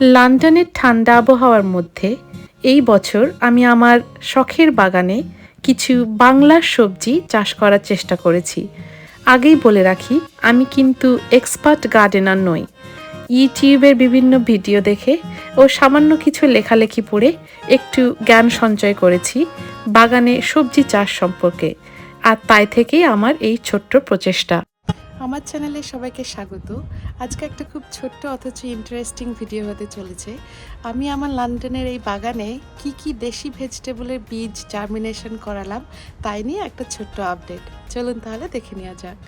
লন্ডনের ঠান্ডা আবহাওয়ার মধ্যে এই বছর আমি আমার শখের বাগানে কিছু বাংলার সবজি চাষ করার চেষ্টা করেছি। আগেই বলে রাখি, আমি কিন্তু এক্সপার্ট গার্ডেনার নই। ইউটিউবের বিভিন্ন ভিডিও দেখে ও সামান্য কিছু লেখালেখি পড়ে একটু জ্ঞান সঞ্চয় করেছি বাগানে সবজি চাষ সম্পর্কে। আর তাই থেকেই আমার এই ছোট্ট প্রচেষ্টা। আমার চ্যানেলে সবাইকে স্বাগত। আজকে একটা খুব ছোট্ট অথচ ইন্টারেস্টিং ভিডিও হতে চলেছে। আমি আমার লন্ডনের এই বাগানে কি কি দেশি ভেজিটেবলের বীজ জার্মিনেশন করালাম তাই নিয়ে একটা ছোট্ট আপডেট চলুন তাহলে দেখে নেওয়া যাক।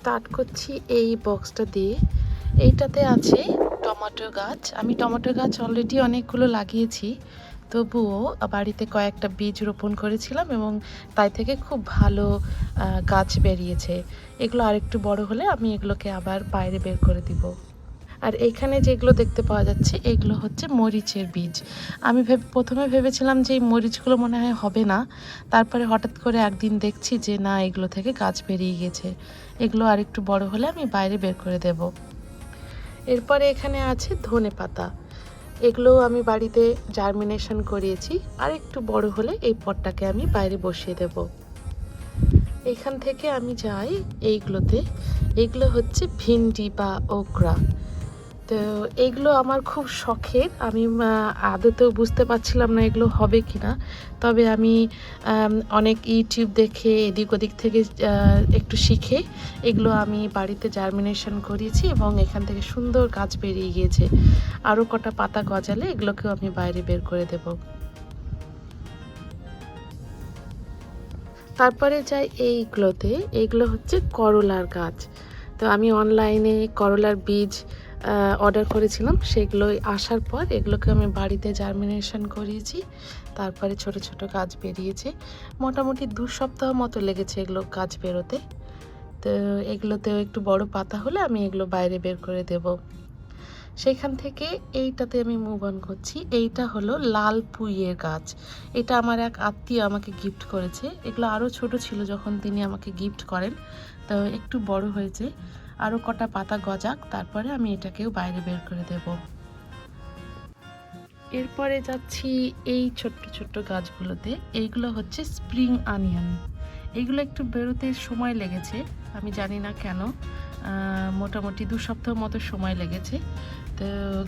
স্টার্ট করছি এই বক্সটা দিয়ে। এইটাতে আছে টমেটো গাছ। আমি টমেটো গাছ অলরেডি অনেকগুলো লাগিয়েছি। তবুও বাড়িতে কয়েকটা বীজ রোপণ করেছিলাম এবং তাই থেকে খুব ভালো গাছ বেরিয়েছে। এগুলো আরেকটু বড় হলে আমি এগুলোকে আবার বাইরে বের করে দিব। আর এইখানে যেগুলো দেখতে পাওয়া যাচ্ছে, এগুলো হচ্ছে মরিচের বীজ। আমি ভেবে, প্রথমে ভেবেছিলাম যে এই মরিচগুলো মনে হয় হবে না। তারপরে হঠাৎ করে একদিন দেখছি যে, না, এগুলো থেকে গাছ বেরিয়ে গেছে। এগুলো আরেকটু বড় হলে আমি বাইরে বের করে দেব। এরপরে এখানে আছে ধনে পাতা। এগুলো আমি বাড়িতে জার্মিনেশন করিয়েছি। আর একটু বড় হলে এই পটটাকে আমি বাইরে বসিয়ে দেব। এখান থেকে আমি যাই এইগুলোতে। এগুলো হচ্ছে ভিন্ডি বা ওকরা তো এগুলো আমার খুব শখের আমি আদতেও বুঝতে পারছিলাম না এগুলো হবে কি না তবে আমি অনেক ইউটিউব দেখে, এদিক ওদিক থেকে একটু শিখে এগুলো আমি বাড়িতে জার্মিনেশন করিয়েছি এবং এখান থেকে সুন্দর গাছ বেরিয়ে গিয়েছে। আরও কটা পাতা গজালে এগুলোকেও আমি বাইরে বের করে দেব। তারপরে যাই এইগুলোতে। এইগুলো হচ্ছে করলার গাছ। তো আমি অনলাইনে করলার বীজ অর্ডার করেছিলাম সেগুলো আসার পর এগুলোকে আমি বাড়িতে জার্মিনেশন করিয়েছি, তারপরে ছোট ছোট গাছ বেরিয়েছে। মোটামুটি দু সপ্তাহ মতো লেগেছে এগুলো গাছ বেরোতে। তো এগুলোতেও একটু বড় পাতা হলে আমি এগুলো বাইরে বের করে দেব। সেখান থেকে এইটাতে আমি মুভ অন করছি। এইটা হলো লাল পুইয়ের গাছ। এটা আমার এক আত্মীয় আমাকে গিফট করেছে। এগুলো আরও ছোট ছিল যখন তিনি আমাকে গিফট করেন। তো একটু বড় হয়েছে। আরও কটা পাতা গজাক, তারপরে আমি এটাকেও বাইরে বের করে দেব। এরপরে যাচ্ছি এই ছোট্ট ছোট্ট গাছগুলোতে। এইগুলো হচ্ছে স্প্রিং আনিয়ন। এইগুলো একটু বেরোতে সময় লেগেছে, আমি জানি না কেন মোটামুটি দু সপ্তাহ মতো সময় লেগেছে। তো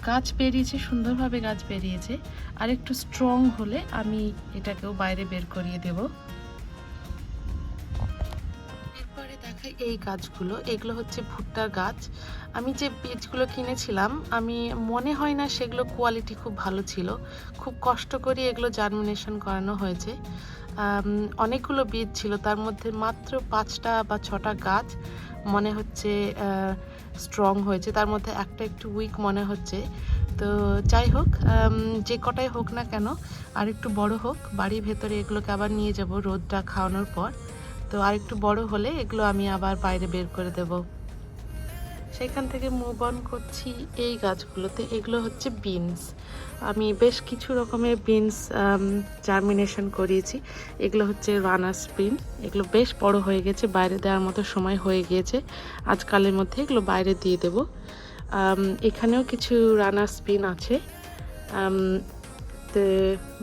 গাছ বেরিয়েছে, সুন্দরভাবে গাছ বেরিয়েছে। আর একটু স্ট্রং হলে আমি এটাকেও বাইরে বের করিয়ে দেবো। এরপরে এই গাছগুলো, এগুলো হচ্ছে ভুট্টার গাছ। আমি যে বীজগুলো কিনেছিলাম, আমি মনে হয় না সেগুলো কোয়ালিটি খুব ভালো ছিল। খুব কষ্ট করে এগুলো জার্মিনেশন করানো হয়েছে। অনেকগুলো বীজ ছিল, তার মধ্যে মাত্র পাঁচটা বা ছটা গাছ মনে হচ্ছে স্ট্রং হয়েছে। তার মধ্যে একটা একটু উইক মনে হচ্ছে। তো যাই হোক যে কটাই হোক না কেন, আর একটু বড় হোক, বাড়ির ভেতরে এগুলোকে আবার নিয়ে যাব রোদটা খাওয়ানোর পর। তো আর একটু বড় হলে এগুলো আমি আবার বাইরে বের করে দেব। সেখান থেকে মুভ অন করছি এই গাছগুলোতে। এগুলো হচ্ছে বিনস আমি বেশ কিছু রকমের বিনস জার্মিনেশন করিয়েছি। এগুলো হচ্ছে রানার স্পিন এগুলো বেশ বড় হয়ে গেছে, বাইরে দেওয়ার মতো সময় হয়ে গিয়েছে। আজকালের মধ্যে এগুলো বাইরে দিয়ে দেব। এখানেও কিছু রানার স্পিন আছে।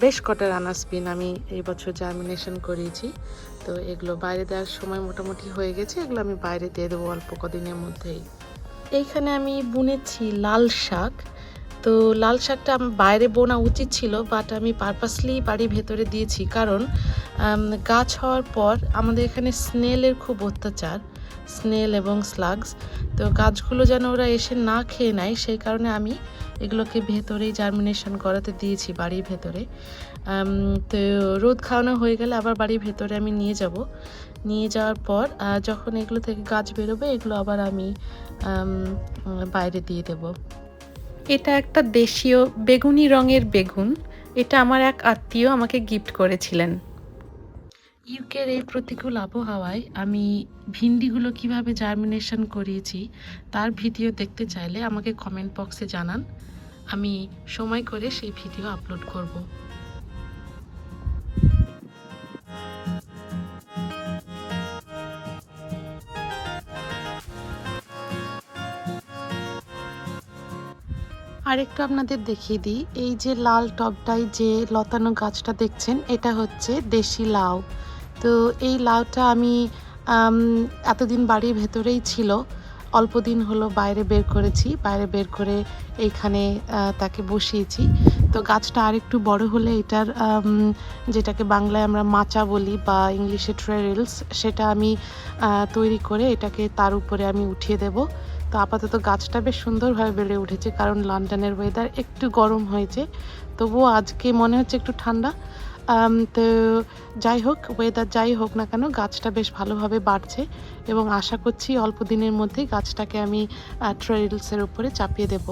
বেশ কটা রানার স্পিন আমি এই বছর জার্মিনেশন করিয়েছি। তো এগুলো বাইরে দেওয়ার সময় মোটামুটি হয়ে গেছে, এগুলো আমি বাইরে দিয়ে দেবো অল্প কদিনের মধ্যেই। এইখানে আমি বুনেছি লাল শাক। তো লাল শাকটা আমার বাইরে বোনা উচিত ছিল বাট আমি পারপাসলি বাড়ির ভেতরে দিয়েছি। কারণ গাছ হওয়ার পর আমাদের এখানে স্নেলের খুব অত্যাচার। স্নেল এবং স্লাগস। তো গাছগুলো যেন ওরা এসে না খেয়ে নেয়, সেই কারণে আমি এগুলোকে ভেতরেই জার্মিনেশন করাতে দিয়েছি, বাড়ির ভেতরে। তো রোদ খাওয়ানো হয়ে গেলে আবার বাড়ির ভেতরে আমি নিয়ে যাব। নিয়ে যাওয়ার পর যখন এগুলো থেকে গাছ বেরোবে, এগুলো আবার আমি বাইরে দিয়ে দেব। এটা একটা দেশীয় বেগুনি রঙের বেগুন। এটা আমার এক আত্মীয় আমাকে গিফট করেছিলেন। ইউকের এই প্রতিকূল আবহাওয়ায় আমি ভিন্ডিগুলো কীভাবে জার্মিনেশন করিয়েছি তার ভিডিও দেখতে চাইলে আমাকে কমেন্ট বক্সে জানান। আমি সময় করে সেই ভিডিও আপলোড করব। আরেকটু আপনাদের দেখিয়ে দিই, এই যে লাল টবটাই যে লতানো গাছটা দেখছেন, এটা হচ্ছে দেশি লাউ। তো এই লাউটা আমি এতদিন বাড়ির ভেতরেই ছিল। অল্প দিন হলো বাইরে বের করেছি, বাইরে বের করে এইখানে তাকে বসিয়েছি। তো গাছটা আরেকটু বড় হলে এটার যেটাকে বাংলায় আমরা মাচা বলি বা ইংলিশে ট্রেরিলস, সেটা আমি তৈরি করে এটাকে তার উপরে আমি উঠিয়ে দেব। তো আপাতত গাছটা বেশ সুন্দরভাবে বেড়ে উঠেছে কারণ লন্ডনের ওয়েদার একটু গরম হয়েছে। তবুও আজকে মনে হচ্ছে একটু ঠান্ডা। তো যাই হোক ওয়েদার যাই হোক না কেন, গাছটা বেশ ভালোভাবে বাড়ছে এবং আশা করছি অল্প দিনের মধ্যেই গাছটাকে আমি ট্রেলসের উপরে চাপিয়ে দেব।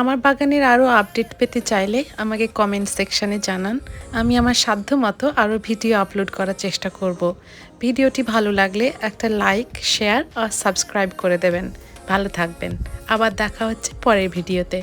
আমার বাগানের আরও আপডেট পেতে চাইলে আমাকে কমেন্ট সেকশানে জানান। আমি আমার সাধ্য মতো আরও ভিডিও আপলোড করার চেষ্টা করব। ভিডিওটি ভালো লাগলে একটা লাইক শেয়ার আর সাবস্ক্রাইব করে দেবেন। ভালো থাকবেন। আবার দেখা হচ্ছে পরের ভিডিওতে।